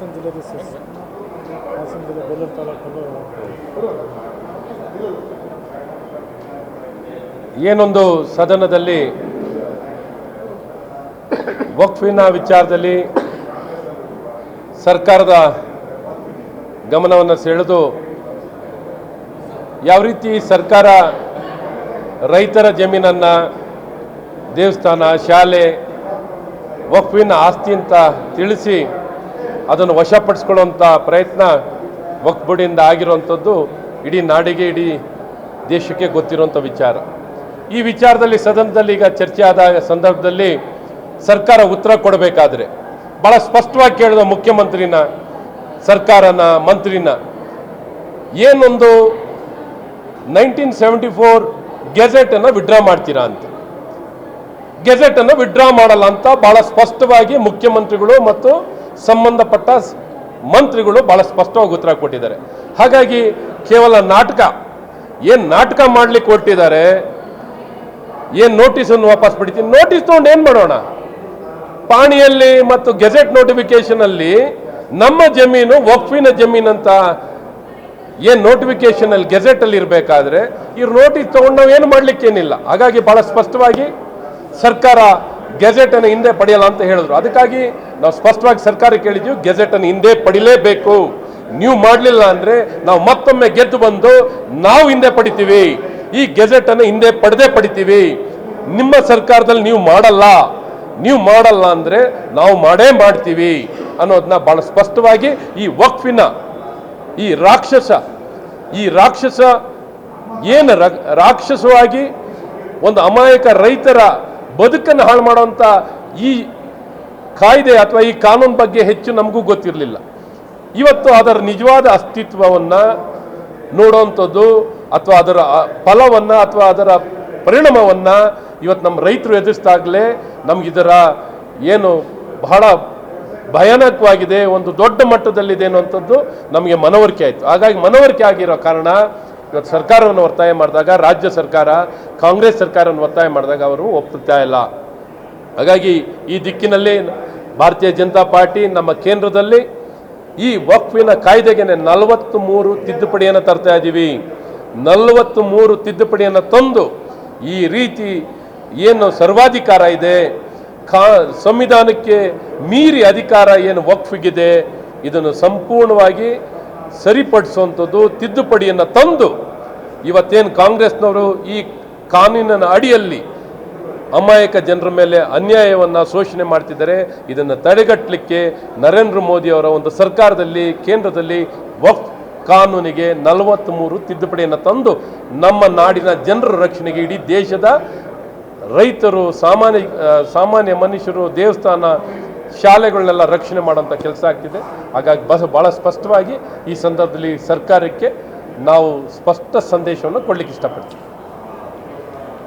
Hassan ಜಿಲ್ಲೆದು sir Hassan ಜಿಲ್ಲೆ ಬೇಲೂರು ತಾಲೂಕಲ್ಲೂ ಏನೊಂದು ಸದನದಲ್ಲಿ ವಕ್ಫಿನ ವಿಚಾರದಲ್ಲಿ ಸರ್ಕಾರದ ಗಮನವನ್ನು ಸೆಳೆದು ಯಾವ ರೀತಿ ಸರ್ಕಾರ ರೈತರ ಜಮೀನನ್ನು ದೇವಸ್ಥಾನ, ಶಾಲೆ ವಕ್ಫಿನ ಆಸ್ತಿ ಅಂತ ತಿಳಿಸಿ ಅದನ್ನು ವಶಪಡಿಸ್ಕೊಳ್ಳುವಂಥ ಪ್ರಯತ್ನ ಬೋರ್ಡಿಂದ ಆಗಿರುವಂಥದ್ದು ಇಡೀ ನಾಡಿಗೆ, ಇಡೀ ದೇಶಕ್ಕೆ ಗೊತ್ತಿರುವಂಥ ವಿಚಾರ. ಈ ವಿಚಾರದಲ್ಲಿ ಸದನದಲ್ಲಿ ಈಗ ಚರ್ಚೆ ಆದ ಸಂದರ್ಭದಲ್ಲಿ ಸರ್ಕಾರ ಉತ್ತರ ಕೊಡಬೇಕಾದ್ರೆ ಭಾಳ ಸ್ಪಷ್ಟವಾಗಿ ಕೇಳಿದ ಮುಖ್ಯಮಂತ್ರಿನ, ಸರ್ಕಾರನ ಮಂತ್ರಿನ, ಏನೊಂದು ನೈನ್ಟೀನ್ ಸೆವೆಂಟಿ ಫೋರ್ ಗೆಜೆಟನ್ನು ವಿಡ್ರಾ ಮಾಡ್ತೀರಾ ಅಂತ. ಗೆಜೆಟನ್ನು ವಿಡ್ರಾ ಮಾಡಲ್ಲ ಅಂತ ಬಹಳ ಸ್ಪಷ್ಟವಾಗಿ ಮುಖ್ಯಮಂತ್ರಿಗಳು ಮತ್ತು ಸಂಬಂಧಪಟ್ಟ ಮಂತ್ರಿಗಳು ಬಹಳ ಸ್ಪಷ್ಟವಾಗಿ ಉತ್ತರ ಕೊಟ್ಟಿದ್ದಾರೆ. ಹಾಗಾಗಿ ಕೇವಲ ನಾಟಕ, ಏನು ನಾಟಕ ಮಾಡ್ಲಿಕ್ಕೆ ಹೊರಟಿದ್ದಾರೆ, ಏನು ನೋಟಿಸನ್ನು ವಾಪಸ್ ಪಡಿತೀನಿ, ನೋಟಿಸ್ ತಗೊಂಡು ಏನು ಮಾಡೋಣ? ಪಾಣಿಯಲ್ಲಿ ಮತ್ತು ಗೆಜೆಟ್ ನೋಟಿಫಿಕೇಶನ್ ಅಲ್ಲಿ ನಮ್ಮ ಜಮೀನು ವಕ್ಫಿನ ಜಮೀನು ಅಂತ ಏನು ನೋಟಿಫಿಕೇಶನ್ ಅಲ್ಲಿ ಗೆಜೆಟ್ ಅಲ್ಲಿ ಇರಬೇಕಾದ್ರೆ, ಈ ನೋಟಿಸ್ ತಗೊಂಡು ನಾವು ಏನು ಮಾಡ್ಲಿಕ್ಕೆ ಏನಿಲ್ಲ ಹಾಗಾಗಿ ಬಹಳ ಸ್ಪಷ್ಟವಾಗಿ ಸರ್ಕಾರ ಗೆಜೆಟ್ ಅನ್ನು ಹಿಂದೆ ಪಡೆಯಲ್ಲ ಅಂತ ಹೇಳಿದ್ರು. ಅದಕ್ಕಾಗಿ ನಾವು ಸ್ಪಷ್ಟವಾಗಿ ಸರ್ಕಾರ ಕೇಳಿದ್ವಿ ಗೆಜೆಟ್ ಅನ್ನು ಹಿಂದೆ ಪಡಿಲೇಬೇಕು. ನೀವು ಮಾಡಲಿಲ್ಲ ಅಂದ್ರೆ ನಾವು ಮತ್ತೊಮ್ಮೆ ಗೆದ್ದು ಬಂದು ನಾವು ಹಿಂದೆ ಪಡಿತೀವಿ. ಈ ಗೆಜೆಟ್ ಅನ್ನು ಹಿಂದೆ ಪಡೆದೇ ಪಡಿತೀವಿ. ನಿಮ್ಮ ಸರ್ಕಾರದಲ್ಲಿ ನೀವು ಮಾಡಲ್ಲ. ನೀವು ಮಾಡಲ್ಲ ಅಂದ್ರೆ ನಾವು ಮಾಡೇ ಮಾಡ್ತೀವಿ ಅನ್ನೋದನ್ನ ಬಹಳ ಸ್ಪಷ್ಟವಾಗಿ ಈ ವಕ್ಫಿನ, ಈ ರಾಕ್ಷಸ ಈ ರಾಕ್ಷಸ ಏನು ರಾಕ್ಷಸವಾಗಿ ಒಂದು ಅಮಾಯಕ ರೈತರ ಬದುಕನ್ನು ಹಾಳು ಮಾಡುವಂಥ ಈ ಕಾಯ್ದೆ ಅಥವಾ ಈ ಕಾನೂನು ಬಗ್ಗೆ ಹೆಚ್ಚು ನಮಗೂ ಗೊತ್ತಿರಲಿಲ್ಲ. ಇವತ್ತು ಅದರ ನಿಜವಾದ ಅಸ್ತಿತ್ವವನ್ನು ನೋಡುವಂಥದ್ದು ಅಥವಾ ಅದರ ಫಲವನ್ನು ಅಥವಾ ಅದರ ಪರಿಣಾಮವನ್ನು ಇವತ್ತು ನಮ್ಮ ರೈತರು ಎದುರಿಸಿದಾಗಲೇ ನಮಗಿದರ ಏನು ಬಹಳ ಭಯಾನಕವಾಗಿದೆ, ಒಂದು ದೊಡ್ಡ ಮಟ್ಟದಲ್ಲಿದೆ ಅನ್ನುವಂಥದ್ದು ನಮಗೆ ಮನವರಿಕೆ ಆಯಿತು. ಹಾಗಾಗಿ ಮನವರಿಕೆ ಆಗಿರೋ ಕಾರಣ ಇವತ್ತು ಸರ್ಕಾರವನ್ನು ಒತ್ತಾಯ ಮಾಡಿದಾಗ ರಾಜ್ಯ ಸರ್ಕಾರ, ಕಾಂಗ್ರೆಸ್ ಸರ್ಕಾರವನ್ನು ಒತ್ತಾಯ ಮಾಡಿದಾಗ ಅವರು ಒಪ್ಪುತ್ತಾ ಇಲ್ಲ. ಹಾಗಾಗಿ ಈ ದಿಕ್ಕಿನಲ್ಲಿ ಭಾರತೀಯ ಜನತಾ ಪಾರ್ಟಿ ನಮ್ಮ ಕೇಂದ್ರದಲ್ಲಿ ಈ ವಕ್ಫಿನ ಕಾಯ್ದೆಗೆ ನಲವತ್ತು ಮೂರು ತಿದ್ದುಪಡಿಯನ್ನು ತರ್ತಾ ಇದ್ದೀವಿ ನಲವತ್ತು ಮೂರು ತಿದ್ದುಪಡಿಯನ್ನು ತಂದು ಈ ರೀತಿ ಏನು ಸರ್ವಾಧಿಕಾರ ಇದೆ, ಕಾ, ಸಂವಿಧಾನಕ್ಕೆ ಮೀರಿ ಅಧಿಕಾರ ಏನು ವಕ್ಫಿಗಿದೆ, ಇದನ್ನು ಸಂಪೂರ್ಣವಾಗಿ ಸರಿಪಡಿಸುವಂಥದ್ದು, ತಿದ್ದುಪಡಿಯನ್ನು ತಂದು ಇವತ್ತೇನು ಕಾಂಗ್ರೆಸ್ನವರು ಈ ಕಾನೂನಿನ ಅಡಿಯಲ್ಲಿ ಅಮಾಯಕ ಜನರ ಮೇಲೆ ಅನ್ಯಾಯವನ್ನು ಶೋಷಣೆ ಮಾಡ್ತಿದ್ದಾರೆ, ಇದನ್ನು ತಡೆಗಟ್ಟಲಿಕ್ಕೆ ನರೇಂದ್ರ ಮೋದಿ ಅವರ ಒಂದು ಸರ್ಕಾರದಲ್ಲಿ, ಕೇಂದ್ರದಲ್ಲಿ ವಕ್ಫ್ ಕಾನೂನಿಗೆ ನಲವತ್ತ್ಮೂರು ತಿದ್ದುಪಡಿಯನ್ನು ತಂದು ನಮ್ಮ ನಾಡಿನ ಜನರ ರಕ್ಷಣೆಗೆ ಇಡೀ ದೇಶದ ರೈತರು, ಸಾಮಾನ್ಯ ಸಾಮಾನ್ಯ ಮನುಷ್ಯರು ದೇವಸ್ಥಾನ ಶಾಲೆಗಳನ್ನೆಲ್ಲ ರಕ್ಷಣೆ ಮಾಡೋಂಥ ಕೆಲಸ ಆಗ್ತಿದೆ. ಹಾಗಾಗಿ ಬಸ್ ಭಾಳ ಸ್ಪಷ್ಟವಾಗಿ ಈ ಸಂದರ್ಭದಲ್ಲಿ ಸರ್ಕಾರಕ್ಕೆ ನಾವು ಸ್ಪಷ್ಟ ಸಂದೇಶವನ್ನು ಕೊಡಲಿಕ್ಕೆ ಇಷ್ಟಪಡ್ತೀವಿ.